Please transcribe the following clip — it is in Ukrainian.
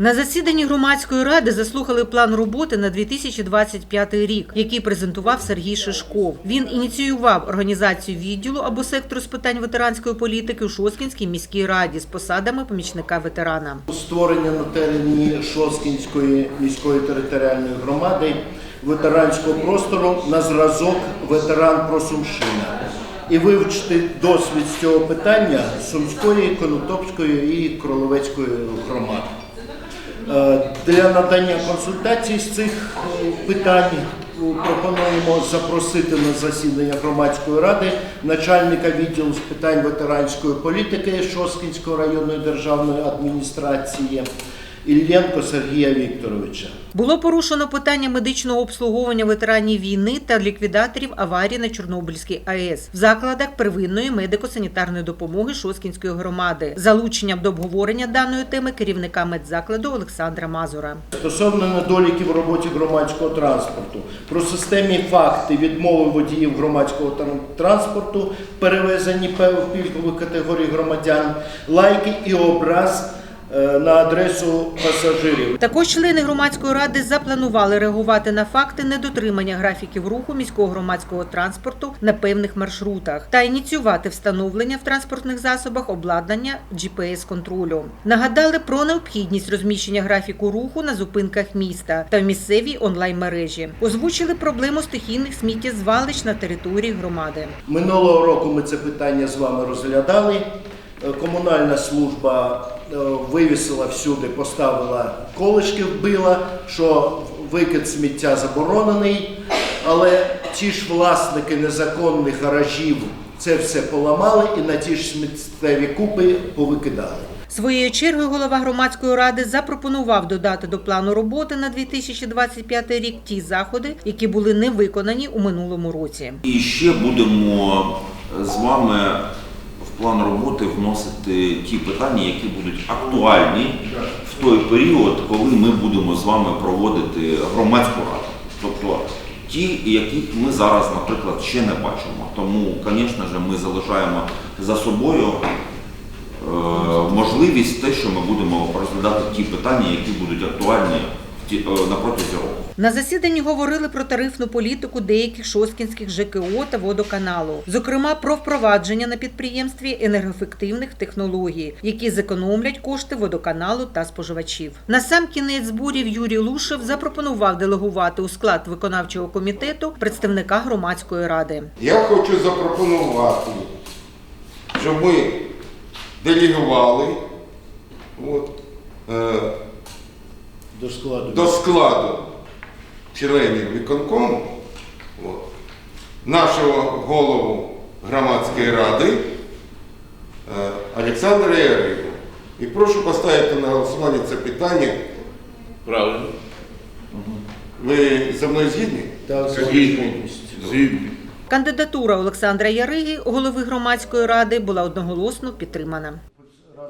На засіданні громадської ради заслухали план роботи на 2025 рік, який презентував Сергій Шишков. Він ініціював організацію відділу або сектору з питань ветеранської політики у Шоскінській міській раді з посадами помічника ветерана. Створення на терені Шоскінської міської територіальної громади ветеранського простору на зразок ветеран Просумщина і вивчити досвід з цього питання Сумської, Конотопської і Кроловецької громад. Е, Для надання консультацій з цих е, питань е, пропонуємо запросити на засідання громадської ради начальника відділу з питань ветеранської політики Шоскінської районної державної адміністрації Іллєнко Сергія Вікторовича. Було порушено питання медичного обслуговування ветеранів війни та ліквідаторів аварії на Чорнобильській АЕС в закладах первинної медико-санітарної допомоги Шоскінської громади, залученням до обговорення даної теми керівника медзакладу Олександра Мазура. Стосовно недоліків в роботі громадського транспорту, про системні факти відмови водіїв громадського транспорту, перевезенні пев- пільгових категорій громадян, лайки і образ на адресу пасажирів. Також члени громадської ради запланували реагувати на факти недотримання графіків руху міського громадського транспорту на певних маршрутах та ініціювати встановлення в транспортних засобах обладнання GPS-контролю. Нагадали про необхідність розміщення графіку руху на зупинках міста та в місцевій онлайн-мережі. Озвучили проблему стихійних сміттєзвалищ на території громади. Минулого року ми це питання з вами розглядали. Е, Комунальна служба е, вивісила всюди, поставила колишки, вбила, що викид сміття заборонений, але ті ж власники незаконних гаражів це все поламали і на ті ж сміттєві купи повикидали. Своєю чергою голова громадської ради запропонував додати до плану роботи на 2025 рік ті заходи, які були не виконані у минулому році. І ще будемо з вами роботи вносити ті питання, які будуть актуальні в той період, коли ми будемо з вами проводити громадську раду. Тобто ті, які ми зараз, наприклад, ще не бачимо. Тому, звісно ж, ми залишаємо за собою е, можливість те, що ми будемо розглядати ті питання, які будуть актуальні на протязі року. На засіданні говорили про тарифну політику деяких шосткінських ЖКО та водоканалу, зокрема про впровадження на підприємстві енергоефективних технологій, які зекономлять кошти водоканалу та споживачів. На сам кінець зборів Юрій Лушев запропонував делегувати у склад виконавчого комітету представника громадської ради. Я хочу запропонувати, щоб ми делегували от, е, До складу. до складу членів виконкому от, нашого голову громадської ради е, Олександра Яригу. І прошу поставити на голосування це питання. Правильно. Ви зі мною згідні? Так. Згідний. Кандидатура Олександра Яриги, голови громадської ради, була одноголосно підтримана.